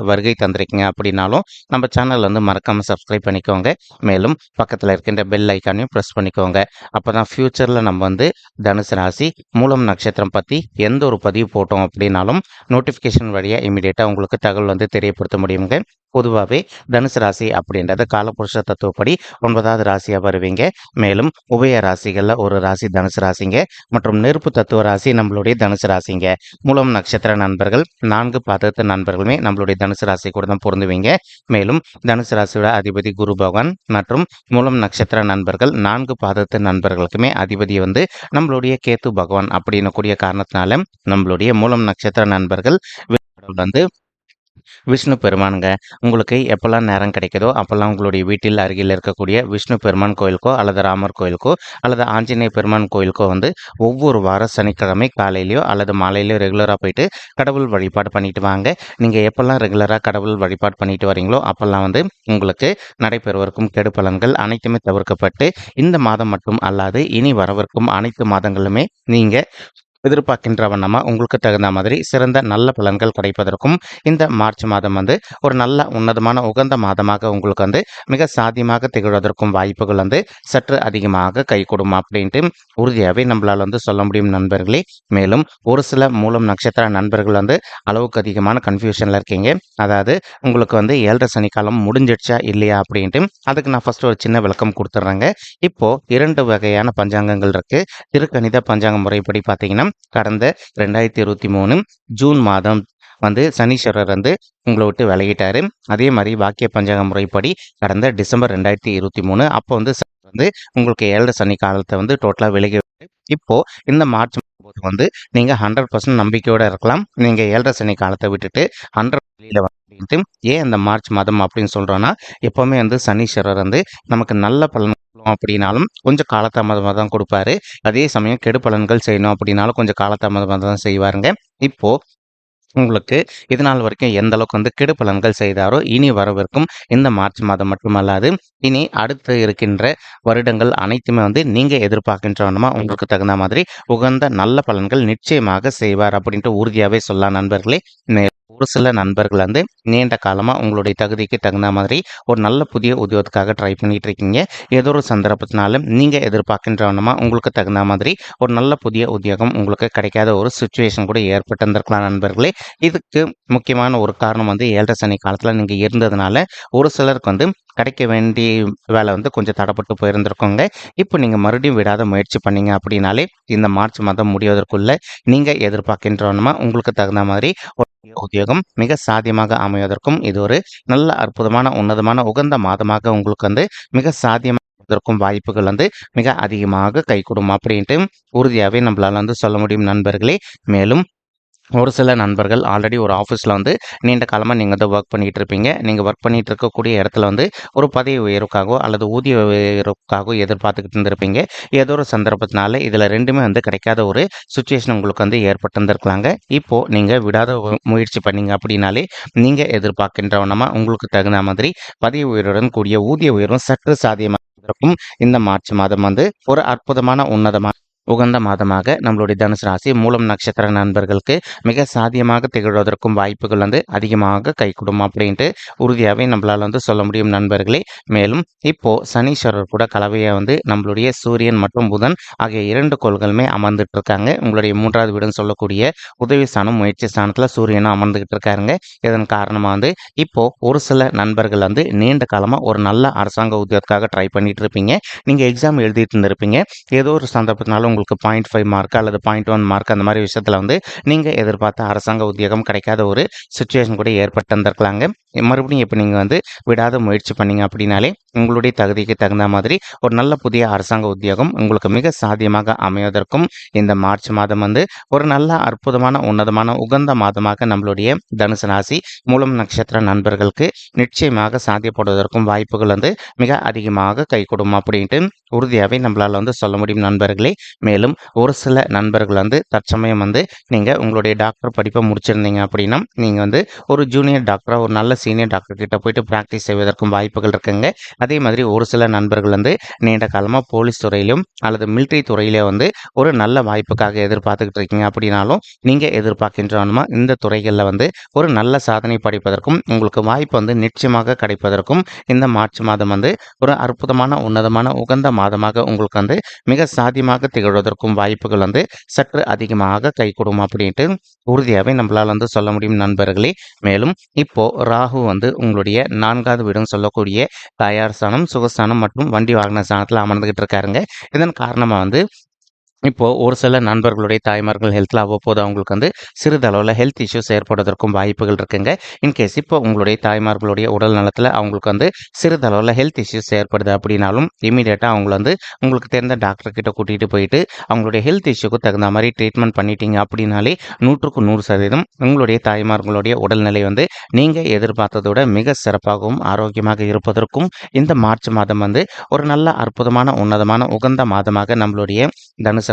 வருகை தந்திருக்கீங்க அப்படின்னாலும் நம்ம சேனல் வந்து மறக்காமல் சப்ஸ்கிரைப் பண்ணிக்கோங்க. மேலும் பக்கத்தில் இருக்கின்ற பெல் ஐக்கானையும் ப்ரெஸ் பண்ணிக்கோங்க. அப்போ தான் ஃப்யூச்சரில் நம்ம வந்து தனுசு ராசி மூலம் நட்சத்திரம் பற்றி எந்த ஒரு பதிவு போட்டோம் அப்படின்னாலும் நோட்டிஃபிகேஷன் வழியாக இமீடியட்டாக உங்களுக்கு தகவல் வந்து தெரியப்படுத்த முடியுங்க. பொதுவாகவே தனுசு ராசி அப்படின்றது காலபுருஷ தத்துவப்படி ஒன்பதாவது ராசியாக வருவீங்க. மேலும் உபய ராசிகளில் ஒரு ராசி தனுசு ராசிங்க. மற்றும் நெருப்பு தத்துவ ராசி நம்மளுடைய தனுசு ராசிங்க. மூலம் நட்சத்திர நண்பர்கள் நான்கு பாதத்து நண்பர்களுமே நம்மளுடைய தனுசு ராசி கூட தான் பொருந்துவீங்க. மேலும் தனுசு ராசியோட அதிபதி குரு பகவான் மற்றும் மூலம் நட்சத்திர நண்பர்கள் நான்கு பாதத்து நண்பர்களுக்குமே அதிபதி வந்து நம்மளுடைய கேத்து பகவான் அப்படின்னு கூடிய காரணத்தினால நம்மளுடைய மூலம் நட்சத்திர நண்பர்கள் வந்து விஷ்ணு பெருமானுங்க. உங்களுக்கு எப்போல்லாம் நேரம் கிடைக்குதோ அப்போல்லாம் உங்களுடைய வீட்டில் அருகில் இருக்கக்கூடிய விஷ்ணு பெருமான் கோயிலுக்கோ அல்லது ராமர் கோயிலுக்கோ அல்லது ஆஞ்சநேய பெருமான் கோயிலுக்கோ வந்து ஒவ்வொரு வாரம் சனிக்கிழமை காலையிலையோ அல்லது மாலையிலையோ ரெகுலராக போயிட்டு கடவுள் வழிபாடு பண்ணிட்டு வாங்க. நீங்கள் எப்போல்லாம் ரெகுலராக கடவுள் வழிபாடு பண்ணிட்டு வரீங்களோ அப்போல்லாம் வந்து உங்களுக்கு நடைபெறுவதற்கும் கெடு பலன்கள் அனைத்துமே தவிர்க்கப்பட்டு இந்த மாதம் மட்டும் அல்லாது இனி வரவிருக்கும் அனைத்து மாதங்களுமே நீங்கள் எதிர்பார்க்கின்ற வண்ணமாக உங்களுக்கு தகுந்த மாதிரி சிறந்த நல்ல பலன்கள் கிடைப்பதற்கும் இந்த மார்ச் மாதம் வந்து ஒரு நல்ல உன்னதமான உகந்த மாதமாக உங்களுக்கு வந்து மிக சாத்தியமாக திகழ்வதற்கும் வாய்ப்புகள் வந்து சற்று அதிகமாக கை கொடுமா அப்படின்ட்டு உறுதியாகவே நம்மளால் வந்து சொல்ல முடியும் நண்பர்களே. மேலும் ஒரு சில மூலம் நட்சத்திர நண்பர்கள் வந்து அளவுக்கு அதிகமான கன்ஃபியூஷனில் இருக்கீங்க. அதாவது உங்களுக்கு வந்து ஏழரை சனிக்காலம் முடிஞ்சிடுச்சா இல்லையா அப்படின்ட்டு அதுக்கு நான் ஃபஸ்ட்டு ஒரு சின்ன விளக்கம் கொடுத்துட்றேங்க இப்போது இரண்டு வகையான பஞ்சாங்கங்கள் இருக்குது திருக்கணித பஞ்சாங்க முறைப்படி பார்த்தீங்கன்னா கடந்த ரெண்டாயிரத்தி இருபத்தி மூணு ஜூன் மாதம் வந்து சனீஸ்வரர் வந்து உங்களை விட்டு விலகிட்டாரு. அதே மாதிரி வாக்கிய பஞ்சாங்க முறைப்படி கடந்த டிசம்பர் ரெண்டாயிரத்தி இருபத்தி மூணு அப்போ வந்து வந்து உங்களுக்கு ஏழரை சனி காலத்தை வந்து டோட்டலாக விலகி இப்போ இந்த மார்ச் போது வந்து நீங்கள் ஹண்ட்ரட் பர்சன்ட் நம்பிக்கையோடு இருக்கலாம். நீங்கள் ஏழரை சனி காலத்தை விட்டுட்டு ஹண்ட்ரட் வெளியில் அப்படின்ட்டு ஏன் அந்த மார்ச் மாதம் அப்படின்னு சொல்கிறோன்னா எப்போவுமே வந்து சனீஸ்வரர் வந்து நமக்கு நல்ல பலன் அப்படின்னாலும் கொஞ்சம் காலதாமதமாக தான் கொடுப்பாரு. அதே சமயம் கெடு பலன்கள் செய்யணும் அப்படின்னாலும் கொஞ்சம் காலதாமதமாக தான் செய்வாருங்க. இப்போது உங்களுக்கு இது நாள் வரைக்கும் எந்த அளவுக்கு வந்து கெடு பலன்கள் செய்தாரோ இனி வரவிருக்கும் இந்த மார்ச் மாதம் மட்டுமல்லாது இனி அடுத்து இருக்கின்ற வருடங்கள் அனைத்துமே வந்து நீங்கள் எதிர்பார்க்கின்றவனமா உங்களுக்கு தகுந்த மாதிரி உகந்த நல்ல பலன்கள் நிச்சயமாக செய்வார் அப்படின்ட்டு உறுதியாகவே சொல்லலாம் நண்பர்களே. ஒரு சில நண்பர்கள் வந்து நீண்ட காலமாக உங்களுடைய தகுதிக்கு தகுந்த மாதிரி ஒரு நல்ல புதிய உத்தியோகத்துக்காக ட்ரை பண்ணிட்டு இருக்கீங்க ஏதோ ஒரு சந்தர்ப்பத்தினால நீங்கள் எதிர்பார்க்கின்றவனமா உங்களுக்கு தகுந்த மாதிரி ஒரு நல்ல புதிய உத்தியோகம் உங்களுக்கு கிடைக்காத ஒரு சுச்சுவேஷன் கூட ஏற்பட்டிருந்திருக்கலாம் நண்பர்களே. இதுக்கு முக்கியமான ஒரு காரணம் வந்து ஏழரை சனி காலத்தில் நீங்கள் இருந்ததுனால ஒரு சிலருக்கு வந்து கிடைக்க வேண்டிய வேலை வந்து கொஞ்சம் தடப்பட்டு போயிருந்திருக்கோங்க. இப்போ நீங்கள் மறுபடியும் விடாத முயற்சி பண்ணீங்க அப்படின்னாலே இந்த மார்ச் மாதம் முடிவதற்குள்ள நீங்கள் எதிர்பார்க்கின்றவனமா உங்களுக்கு தகுந்த மாதிரி உத்தியோகம் மிக சாத்தியமாக அமைவதற்கும் இது ஒரு நல்ல அற்புதமான உன்னதமான உகந்த மாதமாக உங்களுக்கு வந்து மிக சாத்தியமாக இதற்கும் வாய்ப்புகள் வந்து மிக அதிகமாக கை கொடுக்கும் அப்படின்ட்டு உறுதியாகவே நம்மளால் வந்து சொல்ல முடியும் நண்பர்களே. மேலும் ஒரு சில நண்பர்கள் ஆல்ரெடி ஒரு ஆஃபீஸில் வந்து நீண்ட காலமாக நீங்கள் வந்து ஒர்க் பண்ணிகிட்டு இருப்பீங்க. நீங்கள் ஒர்க் பண்ணிகிட்டு இருக்கக்கூடிய இடத்துல வந்து ஒரு பதவி உயர்வுக்காகவோ அல்லது ஊதிய உயர்வுக்காகவோ எதிர்பார்த்துக்கிட்டு இருந்திருப்பீங்க. ஏதோ ஒரு சந்தர்ப்பத்தினால இதில் ரெண்டுமே வந்து கிடைக்காத ஒரு சுச்சுவேஷன் உங்களுக்கு வந்து ஏற்பட்டிருந்திருக்கலாங்க. இப்போது நீங்கள் விடாத முயற்சி பண்ணீங்க அப்படின்னாலே நீங்கள் எதிர்பார்க்கின்றவனமாக உங்களுக்கு தகுந்த மாதிரி பதவி உயர்வுடன் கூடிய ஊதிய உயர்வும் சற்று சாத்தியமாக இருக்கும் இந்த மார்ச் மாதம் வந்து ஒரு அற்புதமான உன்னதமான உகந்த மாதமாக நம்மளுடைய தனுசு ராசி மூலம் நட்சத்திர நண்பர்களுக்கு மிக சாத்தியமாக திகழ்வதற்கும் வாய்ப்புகள் வந்து அதிகமாக கை அப்படின்ட்டு உறுதியாகவே நம்மளால் வந்து சொல்ல முடியும் நண்பர்களே. மேலும் இப்போ சனீஸ்வரர் கூட கலவையை வந்து நம்மளுடைய சூரியன் மற்றும் புதன் ஆகிய இரண்டு கோள்களுமே அமர்ந்துட்டு இருக்காங்க. உங்களுடைய மூன்றாவது வீடுன்னு சொல்லக்கூடிய உதவி ஸ்தானம் முயற்சி ஸ்தானத்தில் சூரியனும் அமர்ந்துகிட்டு இருக்காருங்க. இதன் காரணமாக வந்து இப்போ ஒரு சில நண்பர்கள் வந்து நீண்ட காலமாக ஒரு நல்ல அரசாங்க உத்தியோகத்துக்காக ட்ரை பண்ணிட்டு இருப்பீங்க. நீங்கள் எக்ஸாம் எழுதிட்டு இருந்திருப்பீங்க. ஏதோ ஒரு சந்தர்ப்பத்தினாலும் உங்களுக்கு பாயிண்ட் ஃபைவ் மார்க் அல்லது பாயிண்ட் ஒன் மார்க் அந்த மாதிரி விஷயத்தில் வந்து நீங்கள் எதிர்பார்த்த அரசாங்க உத்தியோகம் கிடைக்காத ஒரு சுச்சுவேஷன் கூட ஏற்பட்டு இருந்திருக்கலாங்க மறுபடியும் இப்போ நீங்கள் வந்து விடாத முயற்சி பண்ணீங்க அப்படின்னாலே உங்களுடைய தகுதிக்கு தகுந்த மாதிரி ஒரு நல்ல புதிய அரசாங்க உத்தியோகம் உங்களுக்கு மிக சாத்தியமாக அமைவதற்கும் இந்த மார்ச் மாதம் வந்து ஒரு நல்ல அற்புதமான உன்னதமான உகந்த மாதமாக நம்மளுடைய தனுசு ராசி மூலம் நட்சத்திர நண்பர்களுக்கு நிச்சயமாக சாத்தியப்படுவதற்கும் வாய்ப்புகள் வந்து மிக அதிகமாக கை கொடுக்கும் அப்படின்ட்டு உறுதியாகவே நம்மளால் வந்து சொல்ல முடியும் நண்பர்களே. மேலும் ஒரு சில நண்பர்கள் வந்து தற்சமயம் வந்து நீங்கள் உங்களுடைய டாக்டர் படிப்பை முடிச்சிருந்தீங்க அப்படின்னா நீங்கள் வந்து ஒரு ஜூனியர் டாக்டராக ஒரு நல்ல சீனியர் டாக்டர் கிட்ட போயிட்டு ப்ராக்டிஸ் செய்வதற்கும் வாய்ப்புகள் இருக்குங்க. அதே மாதிரி ஒரு சில நண்பர்கள் வந்து நீண்ட காலமாக போலீஸ் துறையிலும் அல்லது மிலிட்ரி துறையிலே வந்து ஒரு நல்ல வாய்ப்புக்காக எதிர்பார்த்துக்கிட்டு இருக்கீங்க அப்படின்னாலும் நீங்கள் எதிர்பார்க்கின்றவனுமா? இந்த துறைகளில் வந்து ஒரு நல்ல சாதனை படைப்பதற்கும் உங்களுக்கு வாய்ப்பு வந்து நிச்சயமாக கிடைப்பதற்கும் இந்த மார்ச் மாதம் வந்து ஒரு அற்புதமான உன்னதமான உகந்த மாதமாக உங்களுக்கு வந்து மிக சாத்தியமாக திகழ்வதற்கும் வாய்ப்புகள் வந்து சற்று அதிகமாக கைகூடும் அப்படின்ட்டு உறுதியாகவே நம்மளால் வந்து சொல்ல முடியும் நண்பர்களே. மேலும் இப்போ ராகு வந்து உங்களுடைய நான்காவது வீடும் சொல்லக்கூடிய தயார் ஸ்தானம் சுகஸ்தானம் மற்றும் வண்டி வாகன ஸ்தானத்தில் அமர்ந்துகிட்டு இருக்காருங்க. இதன் காரணமாக வந்து இப்போது ஒரு சில நண்பர்களுடைய தாய்மார்கள் ஹெல்த்தில் அவ்வப்போது அவங்களுக்கு வந்து சிறிதளவில் ஹெல்த் இஷ்யூஸ் ஏற்படுவதற்கும் வாய்ப்புகள் இருக்குங்க. இன்கேஸ் இப்போ உங்களுடைய தாய்மார்களுடைய உடல் நலத்தில் அவங்களுக்கு வந்து சிறிதளவில் ஹெல்த் இஷ்யூஸ் ஏற்படுது அப்படின்னாலும் இமீடியட்டாக அவங்கள வந்து உங்களுக்கு தெரிந்த டாக்டர்கிட்ட கூட்டிகிட்டு போயிட்டு அவங்களுடைய ஹெல்த் இஷ்யூக்கு தகுந்த மாதிரி ட்ரீட்மெண்ட் பண்ணிட்டீங்க அப்படின்னாலே நூற்றுக்கு நூறு சதவீதம் உங்களுடைய தாய்மார்களுடைய உடல்நிலை வந்து நீங்கள் எதிர்பார்த்ததோட மிக சிறப்பாகவும் ஆரோக்கியமாக இருப்பதற்கும் இந்த மார்ச் மாதம் வந்து ஒரு நல்ல அற்புதமான உன்னதமான உகந்த மாதமாக நம்மளுடைய தனுசு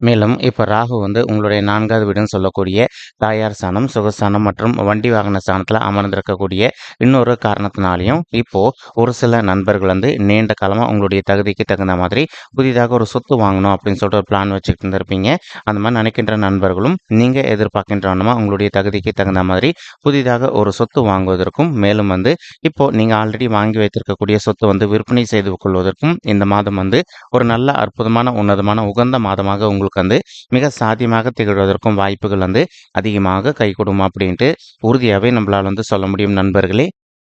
மேலும் இப்போ ராகு வந்து உங்களுடைய நான்காவது வீடுன்னு சொல்லக்கூடிய தாயார் ஸ்தானம் சுகஸ்தானம் மற்றும் வண்டி வாகன ஸ்தானத்தில் அமர்ந்திருக்கக்கூடிய இன்னொரு காரணத்தினாலையும் இப்போது ஒரு சில நண்பர்கள் வந்து நீண்ட காலமாக உங்களுடைய தகுதிக்கு தகுந்த மாதிரி புதிதாக ஒரு சொத்து வாங்கணும் அப்படின்னு சொல்லிட்டு ஒரு பிளான் வச்சுக்கிட்டு இருந்திருப்பீங்க. அந்த மாதிரி நினைக்கின்ற நண்பர்களும் நீங்கள் எதிர்பார்க்கின்றவனமா உங்களுடைய தகுதிக்கு தகுந்த மாதிரி புதிதாக ஒரு சொத்து வாங்குவதற்கும் மேலும் வந்து இப்போது நீங்கள் ஆல்ரெடி வாங்கி வைத்திருக்கக்கூடிய சொத்து வந்து விற்பனை செய்து கொள்வதற்கும் இந்த மாதம் வந்து ஒரு நல்ல அற்புதமான உன்னதமான உகந்த மாதமாக உங்களுக்கு வந்து மிக சாத்தியமாக திகழ்வதற்கும் வாய்ப்புகள் வந்து அதிகமாக கை அப்படின்ட்டு உறுதியாகவே நம்மளால் வந்து சொல்ல முடியும் நண்பர்களே.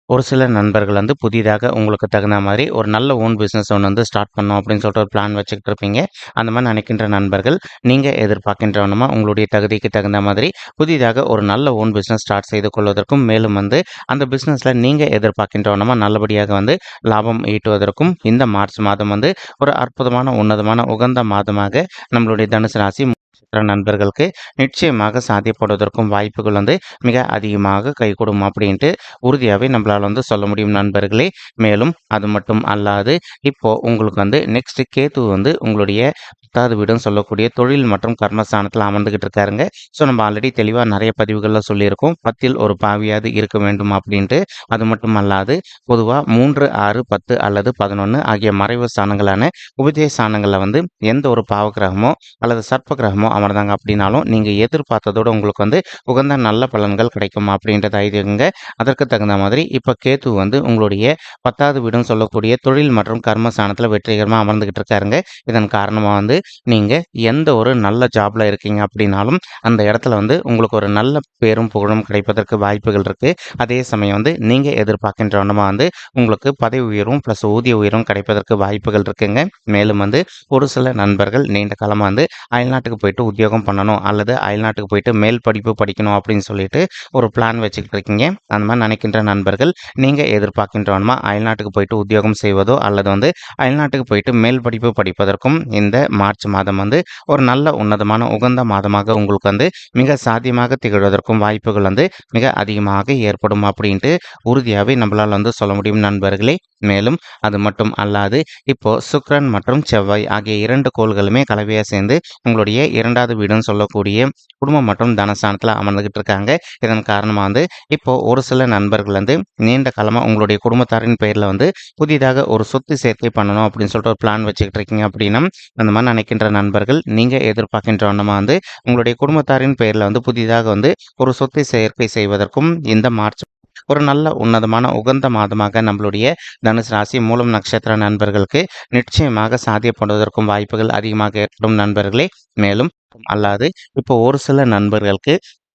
ஒரு சில நண்பர்கள் வந்து புதிதாக உங்களுக்கு தகுந்த மாதிரி ஒரு நல்ல ஓன் பிஸ்னஸ் ஒன்று வந்து ஸ்டார்ட் பண்ணோம் அப்படின்னு சொல்லிட்டு ஒரு பிளான் வச்சுக்கிட்டு இருப்பீங்க. அந்த மாதிரி நினைக்கின்ற நண்பர்கள் நீங்கள் எதிர்பார்க்கின்றவனுமா உங்களுடைய தகுதிக்கு தகுந்த மாதிரி புதிதாக ஒரு நல்ல ஓன் பிஸ்னஸ் ஸ்டார்ட் செய்து கொள்வதற்கும் மேலும் வந்து அந்த பிஸ்னஸில் நீங்கள் எதிர்பார்க்கின்றவனுமா நல்லபடியாக வந்து லாபம் ஈட்டுவதற்கும் இந்த மார்ச் மாதம் வந்து ஒரு அற்புதமான உன்னதமான உகந்த மாதமாக நம்மளுடைய தனுசு ராசி நட்சத்திர நண்பர்களுக்கு நிச்சயமாக சாத்தியப்படுவதற்கும் வாய்ப்புகள் வந்து மிக அதிகமாக கைகூடும் அப்படின்ட்டு உறுதியாகவே நம்மளால் வந்து சொல்ல முடியும் நண்பர்களே. மேலும் அது மட்டும் அல்லாது இப்போ உங்களுக்கு வந்து நெக்ஸ்ட் கேத்து வந்து உங்களுடைய பத்தாவது வீடுன்னு சொல்லக்கூடிய தொழில் மற்றும் கர்மஸ்தானத்தில் அமர்ந்துகிட்டு இருக்காருங்க. ஸோ நம்ம ஆல்ரெடி தெளிவாக நிறைய பதிவுகளில் சொல்லியிருக்கோம். பத்தில் ஒரு பாவியாவது இருக்க வேண்டும் அப்படின்ட்டு. அது மட்டும் அல்லாது பொதுவாக மூன்று ஆறு பத்து அல்லது பதினொன்று ஆகிய மறைவு ஸ்தானங்களான உபதேச ஸ்தானங்களில் வந்து எந்த ஒரு பாவகிரகமோ அல்லது சர்ப்ப கிரகமோ அமர்ந்தாங்க அப்படின்னாலும் நீங்கள் எதிர்பார்த்ததோடு உங்களுக்கு வந்து உகந்த நல்ல பலன்கள் கிடைக்கும் அப்படின்றத ஐதீகங்க. அதற்கு தகுந்த மாதிரி இப்போ கேத்து வந்து உங்களுடைய பத்தாவது வீடுன்னு சொல்லக்கூடிய தொழில் மற்றும் கர்மஸ்தானத்தில் வெற்றிகரமாக அமர்ந்துகிட்டு இருக்காருங்க. இதன் காரணமாக வந்து நீங்கள் எந்த ஒரு நல்ல ஜாப்ல இருக்கீங்க அப்படின்னாலும் அந்த இடத்துல வந்து உங்களுக்கு ஒரு நல்ல பேரும் புகழும் கிடைப்பதற்கு வாய்ப்புகள் இருக்குது அதே சமயம் வந்து நீங்கள் எதிர்பார்க்கின்ற வண்ணமாக வந்து உங்களுக்கு பதவி உயர்வும் ப்ளஸ் ஊதிய உயர்வும் கிடைப்பதற்கு வாய்ப்புகள் இருக்குங்க. மேலும் வந்து ஒரு சில நண்பர்கள் நீண்ட காலமாக வந்து அயல்நாட்டுக்கு போயிட்டு உத்தியோகம் பண்ணணும் அல்லது அயல்நாட்டுக்கு போயிட்டு மேல் படிப்பு படிக்கணும் அப்படின்னு சொல்லிட்டு ஒரு பிளான் வச்சுக்கிட்டு இருக்கீங்க. அந்த மாதிரி நினைக்கின்ற நண்பர்கள் நீங்கள் எதிர்பார்க்கின்றவனுமா? அயல்நாட்டுக்கு போயிட்டு உத்தியோகம் செய்வதோ அல்லது வந்து அயல்நாட்டுக்கு போயிட்டு மேல் படிப்பு படிப்பதற்கும் இந்த மார்ச் மாதம் வந்து ஒரு நல்ல உன்னதமான உகந்த மாதமாக உங்களுக்கு வந்து மிக சாத்தியமாக திகழ்வதற்கும் வாய்ப்புகள் வந்து மிக அதிகமாக ஏற்படும் அப்படின்ட்டு உறுதியாகவே நம்மளால் வந்து சொல்ல முடியும் நண்பர்களே. மேலும் அது மட்டும் அல்லாது இப்போ சுக்ரன் மற்றும் செவ்வாய் ஆகிய இரண்டு கோள்களுமே கலவையாக சேர்ந்து உங்களுடைய இரண்டாவது வீடுன்னு சொல்லக்கூடிய குடும்பம் மற்றும் தனஸ்தானத்தில் அமர்ந்துகிட்டு இருக்காங்க இதன் காரணமாக வந்து இப்போது ஒரு சில நண்பர்கள் வந்து நீண்ட காலமாக உங்களுடைய குடும்பத்தாரின் பெயரில் வந்து புதிதாக ஒரு சொத்து சேர்க்கை பண்ணணும் அப்படின்னு சொல்லிட்டு ஒரு பிளான் வச்சுக்கிட்டு இருக்கீங்க அப்படின்னா அந்த மாதிரி நினைக்கின்ற நண்பர்கள் நீங்கள் எதிர்பார்க்கின்ற வண்ணமாக வந்து உங்களுடைய குடும்பத்தாரின் பெயரில் வந்து புதிதாக வந்து ஒரு சொத்தை சேர்க்கை செய்வதற்கும் இந்த மார்ச் ஒரு நல்ல உன்னதமான உகந்த மாதமாக நம்மளுடைய தனுசு ராசி மூலம் நட்சத்திர நண்பர்களுக்கு நிச்சயமாக சாத்தியப்படுவதற்கும் வாய்ப்புகள் அதிகமாக ஏற்படும் நண்பர்களே. மேலும் அல்லாது இப்போ ஒரு சில நண்பர்களுக்கு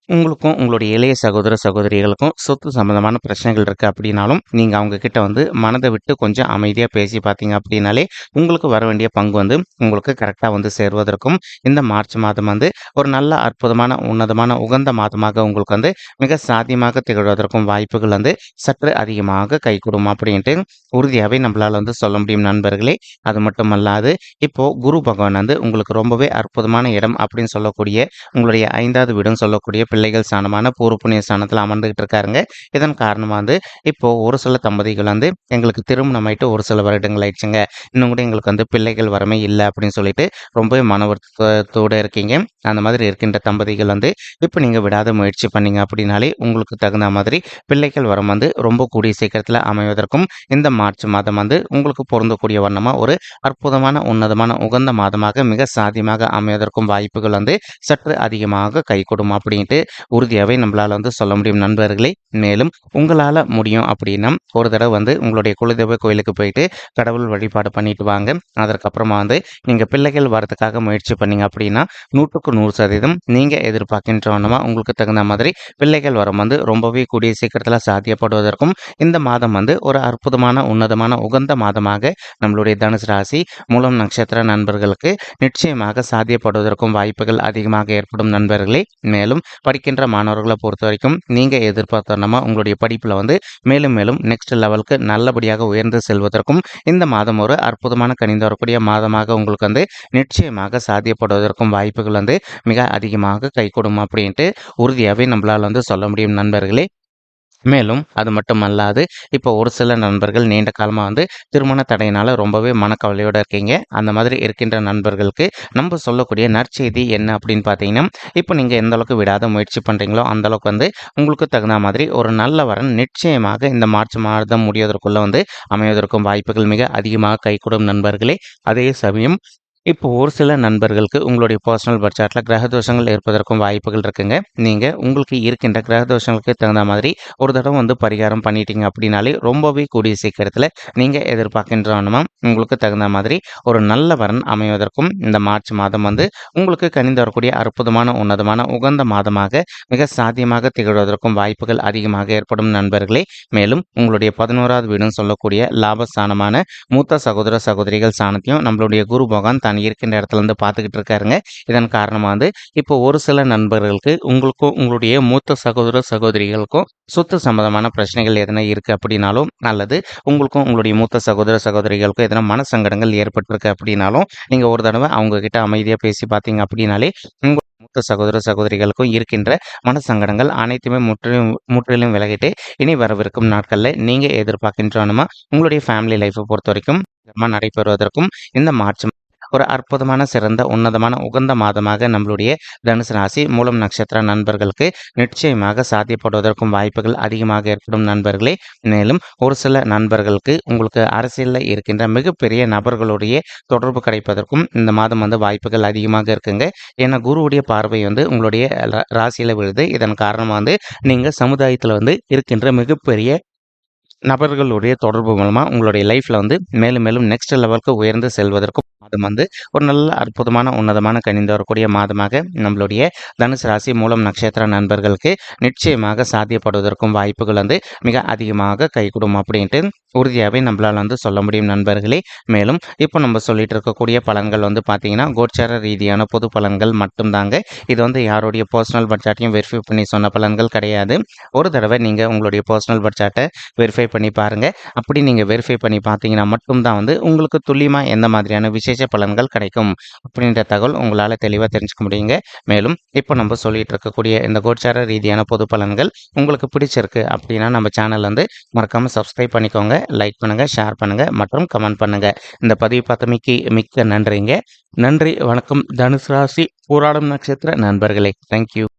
உங்களுக்கும் உங்களுடைய இளைய சகோதர சகோதரிகளுக்கும் சொத்து சம்பந்தமான பிரச்சனைகள் இருக்குது அப்படின்னாலும் நீங்கள் அவங்க கிட்ட வந்து மனதை விட்டு கொஞ்சம் அமைதியாக பேசி பார்த்தீங்க அப்படின்னாலே உங்களுக்கு வர வேண்டிய பங்கு வந்து உங்களுக்கு கரெக்டாக வந்து சேர்வதற்கும் இந்த மார்ச் மாதம் வந்து ஒரு நல்ல அற்புதமான உன்னதமான உகந்த மாதமாக உங்களுக்கு வந்து மிக சாத்தியமாக திகழ்வதற்கும் வாய்ப்புகள் வந்து சற்று அதிகமாக கைகூடும் அப்படின்ட்டு உறுதியாகவே நம்மளால் வந்து சொல்ல முடியும் நண்பர்களே. அது மட்டும் அல்லாது இப்போது குரு பகவான் வந்து உங்களுக்கு ரொம்பவே அற்புதமான இடம் அப்படின்னு சொல்லக்கூடிய உங்களுடைய ஐந்தாவது வீடுன்னு சொல்லக்கூடிய பிள்ளைகள் ஸ்தானமான பூர்வ புண்ணிய ஸ்தானத்தில் அமர்ந்துகிட்டு இருக்காருங்க இதன் காரணமாக வந்து இப்போது ஒரு சில தம்பதிகள் வந்து எங்களுக்கு திருமணம் ஆயிட்டு ஒரு சில வருடங்கள் ஆயிடுச்சுங்க. இன்னும் கூட எங்களுக்கு வந்து பிள்ளைகள் வரமே இல்லை அப்படின்னு சொல்லிட்டு ரொம்பவே மன வருத்தத்தோடு இருக்கீங்க. அந்த மாதிரி இருக்கின்ற தம்பதிகள் வந்து இப்போ நீங்கள் விடாத முயற்சி பண்ணீங்க அப்படின்னாலே உங்களுக்கு தகுந்த மாதிரி பிள்ளைகள் வரம் வந்து ரொம்ப கூடிய சீக்கிரத்தில் அமைவதற்கும் இந்த மார்ச் மாதம் வந்து உங்களுக்கு பொருந்தக்கூடிய வண்ணமாக ஒரு அற்புதமான உன்னதமான உகந்த மாதமாக மிக சாதியமாக அமைவதற்கும் வாய்ப்புகள் வந்து சற்று அதிகமாக கைகூடும் அப்படின்ட்டு உறுதியாகவே நம்மளால் வந்து சொல்ல முடியும். நண்பர்களே மேலும் உங்களால் முடியும் அப்படின்னா ஒரு தடவை வந்து உங்களுடைய குலதெய்வ கோயிலுக்கு போயிட்டு கடவுள் வழிபாடு பண்ணிட்டு வாங்க. அதற்கப்புறமா வந்து நீங்கள் பிள்ளைகள் வரதுக்காக முயற்சி பண்ணீங்க அப்படின்னா நூற்றுக்கு நூறு சதவீதம் நீங்கள் எதிர்பார்க்கின்றவனமா உங்களுக்கு தகுந்த மாதிரி பிள்ளைகள் வரம் வந்து ரொம்பவே கூடிய சீக்கிரத்தில் சாத்தியப்படுவதற்கும் இந்த மாதம் வந்து ஒரு அற்புதமான உன்னதமான உகந்த மாதமாக நம்மளுடைய தனுசு ராசி மூலம் நட்சத்திர நண்பர்களுக்கு நிச்சயமாக சாத்தியப்படுவதற்கும் வாய்ப்புகள் அதிகமாக ஏற்படும் நண்பர்களே. மேலும் படிக்கின்ற மாணவர்களை பொறுத்த வரைக்கும் நீங்கள் எதிர்பார்த்தனமா உங்களுடைய படிப்பில் வந்து மேலும் மேலும் நெக்ஸ்ட் லெவலுக்கு நல்லபடியாக உயர்ந்து செல்வதற்கும் இந்த மாதம் ஒரு அற்புதமான கணிந்து வரக்கூடிய மாதமாக உங்களுக்கு வந்து நிச்சயமாக சாத்தியப்படுவதற்கும் வாய்ப்புகள் வந்து மிக அதிகமாக கைகூடும் அப்படின்ட்டு உறுதியாகவே நம்மளால் வந்து சொல்ல முடியும் நண்பர்களே. மேலும் அது மட்டும் அல்லாது இப்போ ஒரு சில நண்பர்கள் நீண்ட காலமாக வந்து திருமண தடையினால் ரொம்பவே மனக்கவலையோடு இருக்கீங்க. அந்த மாதிரி இருக்கின்ற நண்பர்களுக்கு நம்ம சொல்லக்கூடிய நற்செய்தி என்ன அப்படின்னு பார்த்தீங்கன்னா இப்போ நீங்கள் எந்த அளவுக்கு விடாத முயற்சி பண்ணுறீங்களோ அந்த அளவுக்கு வந்து உங்களுக்கு தகுந்த மாதிரி ஒரு நல்ல வரன் நிச்சயமாக இந்த மார்ச் மாதம் முடிவதற்குள்ளே வந்து அமைவதற்கும் வாய்ப்புகள் மிக அதிகமாக கைகூடும் நண்பர்களே. அதே சமயம் இப்போ ஒரு சில நண்பர்களுக்கு உங்களுடைய பர்சனல் பட்ஜெட்டில் கிரக தோஷங்கள் ஏற்பதற்கும் வாய்ப்புகள் இருக்குங்க. நீங்கள் உங்களுக்கு இருக்கின்ற கிரக தோஷங்களுக்கு தகுந்த மாதிரி ஒரு தடவை வந்து பரிகாரம் பண்ணிட்டீங்க அப்படின்னாலே ரொம்பவே கூடிய சீக்கிரத்தில் நீங்கள் எதிர்பார்க்கின்றவனமா உங்களுக்கு தகுந்த மாதிரி ஒரு நல்ல வரன் அமைவதற்கும் இந்த மார்ச் மாதம் வந்து உங்களுக்கு கணிந்து வரக்கூடிய அற்புதமான உன்னதமான உகந்த மாதமாக மிக சாத்தியமாக திகழ்வதற்கும் வாய்ப்புகள் அதிகமாக ஏற்படும் நண்பர்களே. மேலும் உங்களுடைய பதினோராவது வீடுன்னு சொல்லக்கூடிய லாபஸ்தானமான மூத்த சகோதர சகோதரிகள் சாணத்தையும் நம்மளுடைய குரு பகவான் தான் இருக்கின்ற இடத்துல இருந்து பார்த்துக்கிட்டு இருக்காருங்க. இதன் காரணமாக வந்து இப்போ ஒரு சில நண்பர்களுக்கு உங்களுக்கும் உங்களுடைய மூத்த சகோதர சகோதரிகளுக்கும் சொத்து சம்பந்தமான பிரச்சனைகள் எதனா இருக்குது அப்படின்னாலும் அல்லது உங்களுக்கும் உங்களுடைய மூத்த சகோதர சகோதரிகளுக்கும் எதனா மன சங்கடங்கள் ஏற்பட்டிருக்கு அப்படின்னாலும் நீங்கள் ஒரு தடவை அவங்க கிட்ட அமைதியாக பேசி பார்த்தீங்க அப்படின்னாலே உங்கள் மூத்த சகோதர சகோதரிகளுக்கும் இருக்கின்ற மன சங்கடங்கள் அனைத்துமே முற்றிலும் முற்றிலும் விலகிட்டு இனி வரவிருக்கும் நாட்களில் நீங்கள் எதிர்பார்க்கின்றோனுமா உங்களுடைய ஃபேமிலி லைஃப்பை பொறுத்த வரைக்கும் நடைபெறுவதற்கும் இந்த மார்ச் ஒரு அற்புதமான சிறந்த உன்னதமான உகந்த மாதமாக நம்மளுடைய தனுசு ராசி மூலம் நட்சத்திர நண்பர்களுக்கு நிச்சயமாக சாத்தியப்படுவதற்கும் வாய்ப்புகள் அதிகமாக ஏற்படும் நண்பர்களே. மேலும் ஒரு சில நண்பர்களுக்கு உங்களுக்கு அரசியலில் இருக்கின்ற மிகப்பெரிய நபர்களுடைய தொடர்பு கிடைப்பதற்கும் இந்த மாதம் வந்து வாய்ப்புகள் அதிகமாக இருக்குங்க. ஏன்னா குருவுடைய பார்வை வந்து உங்களுடைய ராசியில் விழுது. இதன் காரணமாக வந்து நீங்கள் சமுதாயத்தில் வந்து இருக்கின்ற மிகப்பெரிய நபர்களுடைய தொடர்பு மூலமாக உங்களுடைய லைஃப்பில் வந்து மேலும் மேலும் நெக்ஸ்ட் லெவலுக்கு உயர்ந்து செல்வதற்கும் மாதம் வந்து ஒரு நல்ல அற்புதமான உன்னதமான கணிந்து வரக்கூடிய மாதமாக நம்மளுடைய தனுசு ராசி மூலம் நட்சத்திர நண்பர்களுக்கு நிச்சயமாக சாத்தியப்படுவதற்கும் வாய்ப்புகள் வந்து மிக அதிகமாக கைகூடும் அப்படின்ட்டு உறுதியாகவே நம்மளால் வந்து சொல்ல முடியும் நண்பர்களே. மேலும் இப்போ நம்ம சொல்லிட்டு இருக்கக்கூடிய பலன்கள் வந்து பார்த்தீங்கன்னா கோச்சார ரீதியான பொது பலன்கள் மட்டும்தாங்க. இது வந்து யாருடைய பர்சனல் பட்ஜெட்டையும் வெரிஃபை பண்ணி சொன்ன பலன்கள் கிடையாது. ஒரு தடவை நீங்கள் உங்களுடைய பர்சனல் பட்ஜெட்டை வெரிஃபை பண்ணி பாருங்கள் அப்படி நீங்கள் வெரிஃபை பண்ணி பார்த்தீங்கன்னா மட்டும்தான் வந்து உங்களுக்கு துல்லியமாக எந்த மாதிரியான விசேஷ பலன்கள் கிடைக்கும் அப்படின்ற தகவல் உங்களால் தெளிவாக தெரிஞ்சுக்க முடியுங்க. மேலும் இப்போ நம்ம சொல்லிட்டு இருக்கக்கூடிய இந்த கோச்சார ரீதியான பொது பலன்கள் உங்களுக்கு பிடிச்சிருக்கு அப்படின்னா நம்ம சேனல் வந்து மறக்காமல் சப்ஸ்கிரைப் பண்ணிக்கோங்க லைக் பண்ணுங்கள் ஷேர் பண்ணுங்கள் மற்றும் கமெண்ட் பண்ணுங்கள் இந்த பதிவு பார்த்தமைக்கு மிக்க நன்றிங்க. நன்றி வணக்கம். தனுசு ராசி போராடும் நட்சத்திர நண்பர்களே. தேங்க்யூ